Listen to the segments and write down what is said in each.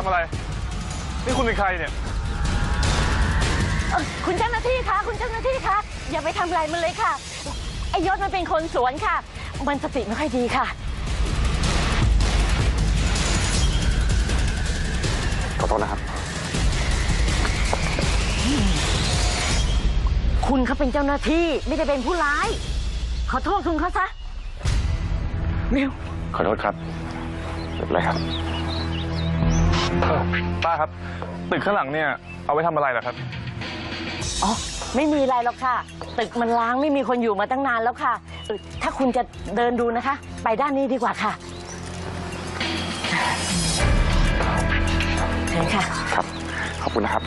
ทำอะไร นี่คุณเป็นใครเนี่ย เอ่อคุณเจ้าหน้าที่คะ คุณเจ้าหน้าที่คะ อย่าไปทำอะไรมันเลยค่ะ ไอยศมันเป็นคนสวนค่ะ มันสติไม่ค่อยดีค่ะ ขอโทษนะครับ คุณเขาเป็นเจ้าหน้าที่ไม่ได้เป็นผู้ร้าย ขอโทษคุณเขาซะเร็วขอโทษครับไม่เป็นไรครับ ป้าครับ ตึกข้างหลังเนี่ย เอาไว้ทำอะไรล่ะครับ อ๋อ ไม่มีอะไรหรอกค่ะ ตึกมันล้างไม่มีคนอยู่มาตั้งนานแล้วค่ะเออถ้าคุณจะเดินดูนะคะ ไปด้านนี้ดีกว่าค่ะเชิญค่ะ ครับ ขอบคุณนะครับ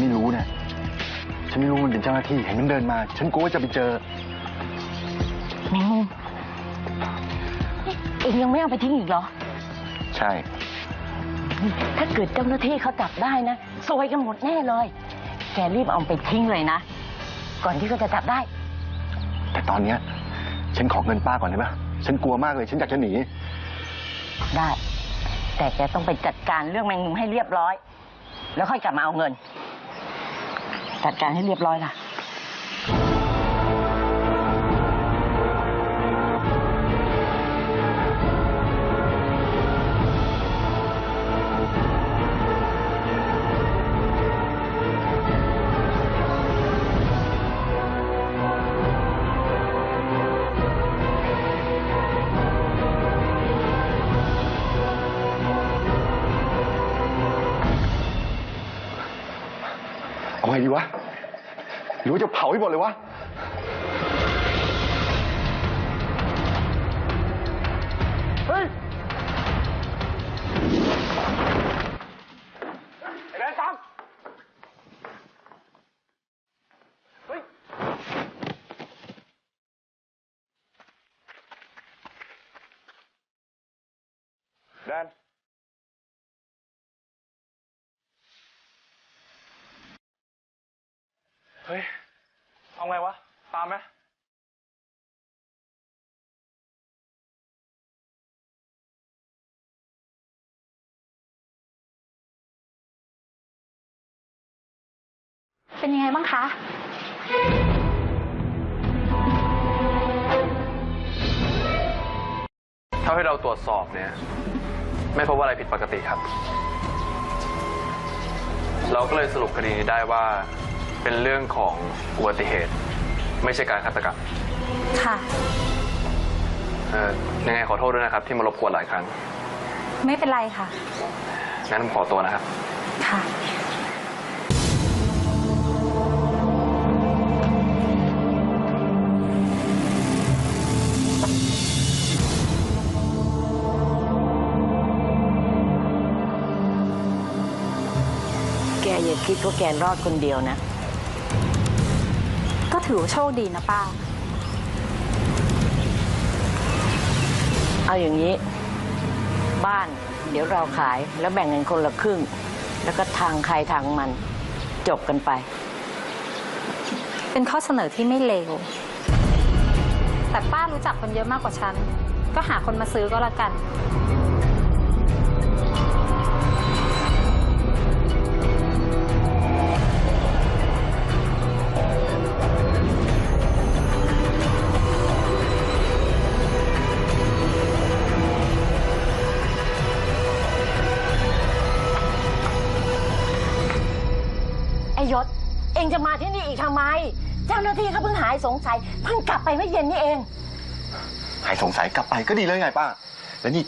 ไม่รู้เนี่ย ฉันไม่รู้มันเป็นเจ้าหน้าที่เห็นมันเดินมา ฉันกลัวว่าจะไปเจอ แมงมุมนี่เองยังไม่เอาไปทิ้งอีกเหรอ ใช่ ถ้าเกิดเจ้าหน้าที่เขาจับได้นะซวยกันหมดแน่เลย แกรีบเอาไปทิ้งเลยนะ ก่อนที่เขาจะจับได้ แต่ตอนเนี้ย ฉันขอเงินป้าก่อนได้ปะฉันกลัวมากเลย ฉันอยากจะหนี ได้ แต่แกต้องไปจัดการเรื่องแมงมุมให้เรียบร้อย แล้วค่อยกลับมาเอาเงิน จัดการให้เรียบร้อยล่ะ เผาให้หมดเลยวะเฮ้ยไอ้แดนตามเฮ้ยแดน เฮ้ยเอา ไงวะ ตามไหมเป็นยังไงบ้างคะ เท่าที่เราตรวจสอบเนี่ย ไม่พบว่าอะไรผิดปกติครับ เราก็เลยสรุปคดีนี้ได้ว่า เป็นเรื่องของอุบัติเหตุ ไม่ใช่การฆาตกรรมค่ะ เอ่อยังไงขอโทษด้วยนะครับ ที่มารบกวนหลายครั้งไม่เป็นไรค่ะ งั้นผมขอตัวนะครับ ค่ะ แกอย่าคิดว่าแกรอดคนเดียวนะก็ ถือว่าโชคดีนะป้า เอาอย่างนี้ บ้าน เดี๋ยวเราขายแล้วแบ่งกันคนละครึ่ง แล้วก็ทางใครทางมัน จบกันไป เป็นข้อเสนอที่ไม่เลว แต่ป้ารู้จักคนเยอะมากกว่าฉัน ก็หาคนมาซื้อก็แล้วกัน ยศ เองจะมาที่นี่อีกทำไม เจ้าหน้าที่เขาเพิ่งหายสงสัย เพิ่งกลับไปเมื่อเย็นนี่เอง หายสงสัยกลับไปก็ดีเลยไงป้า แล้วนี่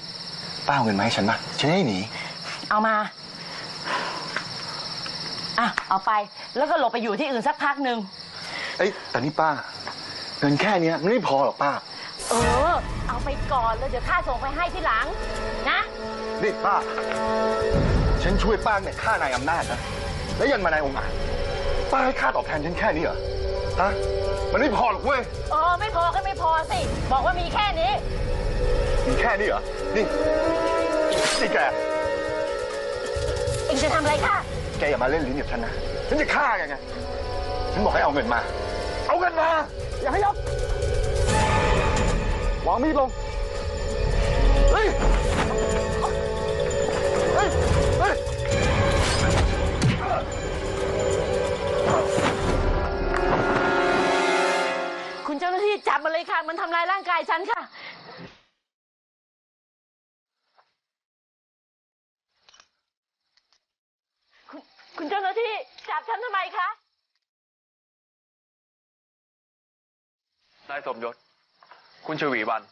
ป้าเอาเงินมาให้ฉันปะฉันจะได้หนี เอามา อะ เอาไป แล้วก็หลบไปอยู่ที่อื่นสักพักหนึ่ง เอ้ยแต่นี่ป้า เงินแค่เนี้ยมันไม่พอหรอกป้า เออ เอาไปก่อนแล้วเดี๋ยวข้าส่งไปให้ที่หลัง นะ นี่ป้า ฉันช่วยป้าเนี่ยฆ่านายอำนาจนะ แล้วยันมานายองค์อาจป้าให้ค่าตอบแทนฉันแค่นี้เหรอ ฮะ มันไม่พอหรอกเว้ย เออไม่พอก็ไม่พอสิ บอกว่ามีแค่นี้ มีแค่นี้เหรอ นี่นี่แก เองจะทำอะไรค่ะ แกอย่ามาเล่นลิ้นกับฉันนะ ฉันจะฆ่าแกไง ฉันบอกให้เอาเงินมา เอาเงินมา อย่าให้ยับวางมีดลง เฮ้ยายสมยศ คุณชวีวัน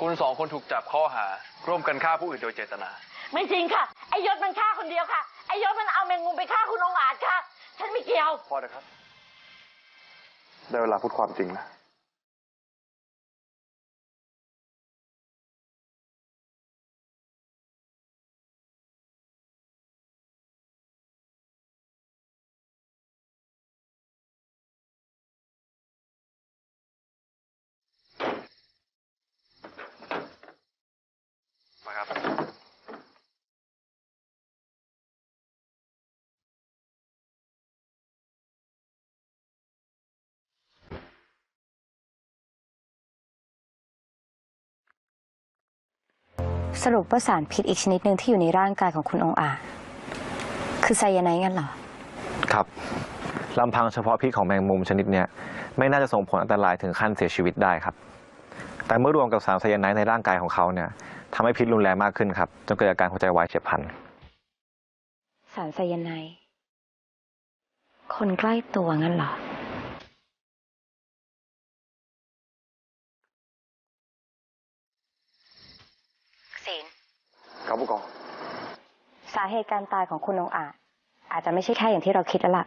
คุณสองคนถูกจับข้อหา ร่วมกันฆ่าผู้อื่นโดยเจตนา ไม่จริงค่ะ ไอยศมันฆ่าคนเดียวค่ะ ไอยศมันเอาแมงมุมไปฆ่าคุณองอาจค่ะ ฉันไม่เกี่ยว พอนะครับ ได้เวลาพูดความจริงแล้ว มาครับสรุปว่าสารพิษอีกชนิดหนึ่งที่อยู่ในร่างกายของคุณองค์อาจคือไซยาไนด์งั้นเหรอ ครับลำพังเฉพาะพิษของแมงมุมชนิดเนี้ยไม่น่าจะส่งผลอันตรายถึงขั้นเสียชีวิตได้ครับ แต่เมื่อรวมกับสารไซยาไนด์ในร่างกายของเขาเนี่ย ทำให้พิษรุนแรงมากขึ้นครับ จนเกิดอาการหัวใจวายเฉียบพลัน สารไซยาไนด์คนใกล้ตัวงั้นเหรอ ศีลครับผู้กอง สาเหตุการตายของคุณองค์อาจ อาจจะไม่ใช่แค่อย่างที่เราคิดแล้วล่ะ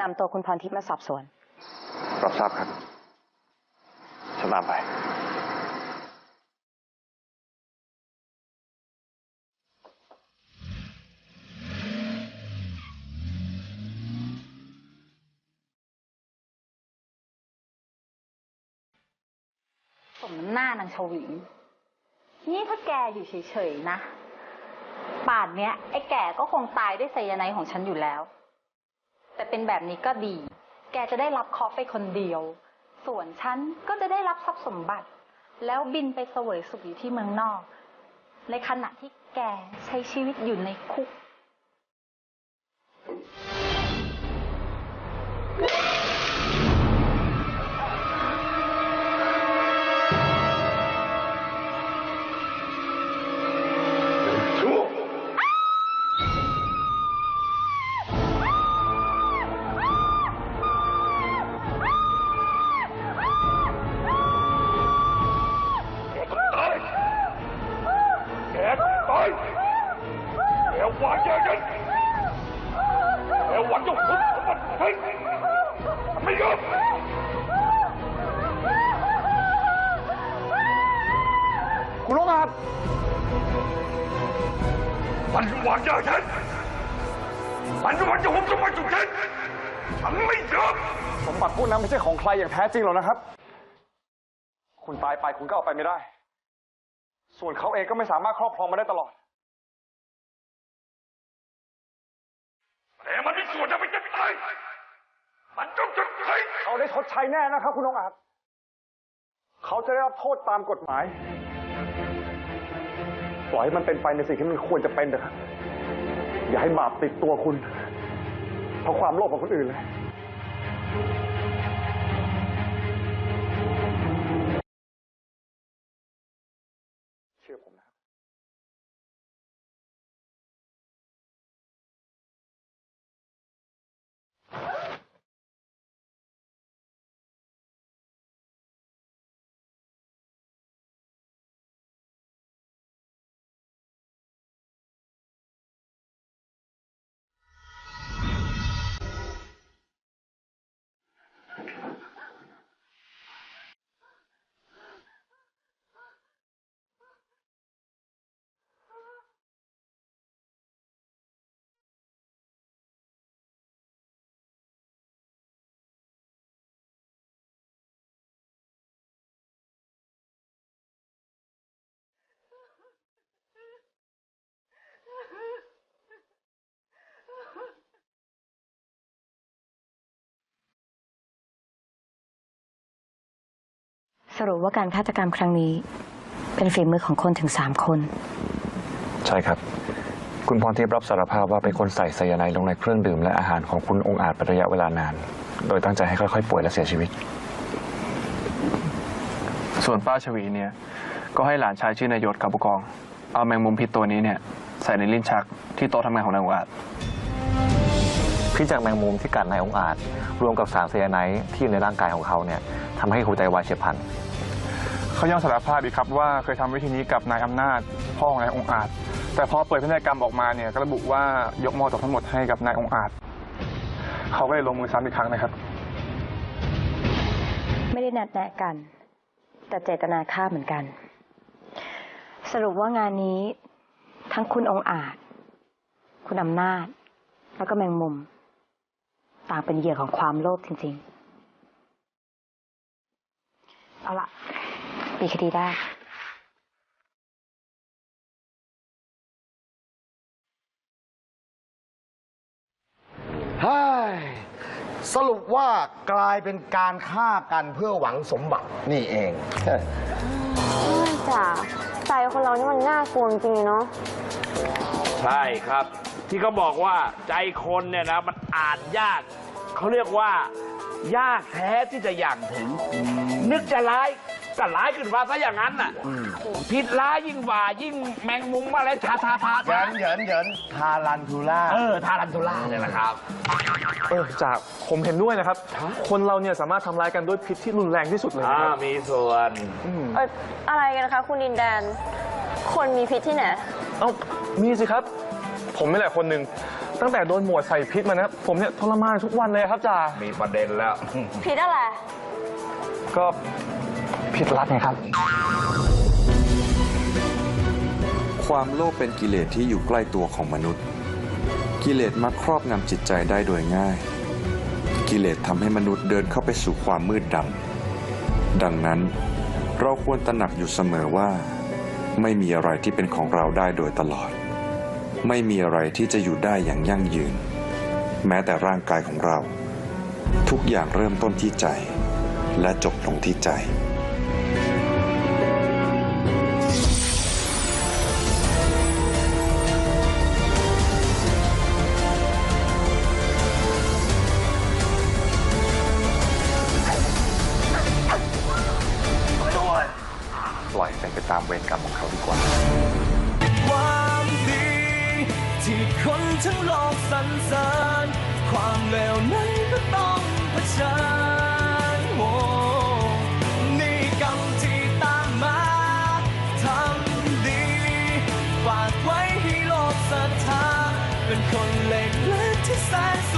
นำตัวคุณพรทิพย์มาสอบสวน รับทราบครับฉันตามไป หน้านางชวี นี่ถ้าแกอยู่เฉยๆนะ ป่านเนี้ย ไอ้แก่ก็คงตายด้วยไซยาไนด์ของฉันอยู่แล้ว แต่เป็นแบบนี้ก็ดี แกจะได้รับคอฟไปคนเดียว ส่วนฉันก็จะได้รับทรัพย์สมบัติ แล้วบินไปเสวยสุขอยู่ที่เมืองนอก ในขณะที่แกใช้ชีวิตอยู่ในคุก แกหวังจะหุบของมันให้ไม่ยอมคุณลงอาจมันวางยาฉันมันหวังจะหุบสมบัติของฉันฉันไม่ยอมสมบัติพวกนั้นไม่ใช่ของใครอย่างแท้จริงหรอกนะครับ คุณตายไปคุณก็เอาไปไม่ได้ ส่วนเขาเองก็ไม่สามารถครอบครองมาได้ตลอด วดจะไปจะตามันต้งชดใช้เขาได้ชดใช้แน่นะครับ คุณองอาจเขาจะได้รับโทษตามกฎหมาย ปล่อยให้มันเป็นไปในสิ่งที่มันควรจะเป็นเถอะครับอย่าให้บาปติดตัวคุณ เพราะความโลภของคนอื่นเลยเชื่อผมนะ สรุปว่าการฆาตกรรมครั้งนี้ เป็นฝีมือของคนถึงสามคน ใช่ครับ คุณพรทิพย์รับสารภาพว่าเป็นคนใส่ไซยาไนด์ลงในเครื่องดื่มและอาหารของคุณองค์อาจเป็นระยะเวลานาน โดยตั้งใจให้ค่อยๆ ป่วยและเสียชีวิต ส่วนป้าชวีเนี่ย ก็ให้หลานชายชื่อนายยศกับผู้กอง เอาแมงมุมพิษตัวนี้เนี่ยใส่ในลิ้นชักที่โต๊ะทำงานของนายองค์อาจพิษจากแมงมุมที่กัดนายองค์อาจ รวมกับสารไซยาไนด์ที่อยู่ในร่างกายของเขาเนี่ยทำให้หัวใจวายเฉียบพลัน เขายังสารภาพอีกครับว่าเคยทำวิธีนี้กับนายอำนาจพ่อของนายองอาจ แต่พอเปิดพินัยกรรมออกมาเนี่ยก็ระบุว่ายกมรดกทั้งหมดให้กับนายองอาจ เขาก็เลยลงมือซ้ำอีกครั้งนะครับ ไม่ได้นัดแนะกัน แต่เจตนาฆ่าเหมือนกัน สรุปว่างานนี้ทั้งคุณองอาจ คุณอำนาจ แล้วก็แมงมุม ต่างเป็นเหยื่อของความโลภจริง ๆ เอาละ ปีคดีได้เฮ้ยสรุปว่ากลายเป็นการฆ่ากันเพื่อหวังสมบัตินี่เองจ๋าใจคนเรานี่มันน่ากลัวจริงๆเนาะใช่ครับ ที่เขาบอกว่าใจคนเนี่ยนะมันอ่านยากเขาเรียกว่ายากแท้ที่จะอย่างถึง นึกจะร้าย ก็ร้ายขึ้นมาซะอย่างนั้นน่ะผิดร้ายยิ่งกว่ายิ่งแมงมุมอะไรทาทาทาเหยินเหยินเหยินทารันทูล่าเออทารันตุล่าเนี่ยแหละครับ เออจากผมเห็นด้วยนะครับ คนเราเนี่ยสามารถทำร้ายกันด้วยพิษที่รุนแรงที่สุดเลยอ่านะครับมีส่วนเอออะไรกันนะคะ คุณดินแดน คนมีพิษที่ไหน เอ้ามีสิครับ ผมนี่แหละคนหนึ่งตั้งแต่โดนหมวดใส่พิษมานะผมเนี่ยทรมานทุกวันเลยครับจ่ามีประเด็นแล้ว พิษอะไร ก็ พิษรักไงครับ ความโลภเป็นกิเลสที่อยู่ใกล้ตัวของมนุษย์ กิเลสมักครอบงำจิตใจได้โดยง่าย กิเลสทำให้มนุษย์เดินเข้าไปสู่ความมืดดำดังนั้น เราควรตระหนักอยู่เสมอว่า ไม่มีอะไรที่เป็นของเราได้โดยตลอด ไม่มีอะไรที่จะอยู่ได้อย่างยั่งยืน แม้แต่ร่างกายของเรา ทุกอย่างเริ่มต้นที่ใจ และจบลงที่ใจ ฝ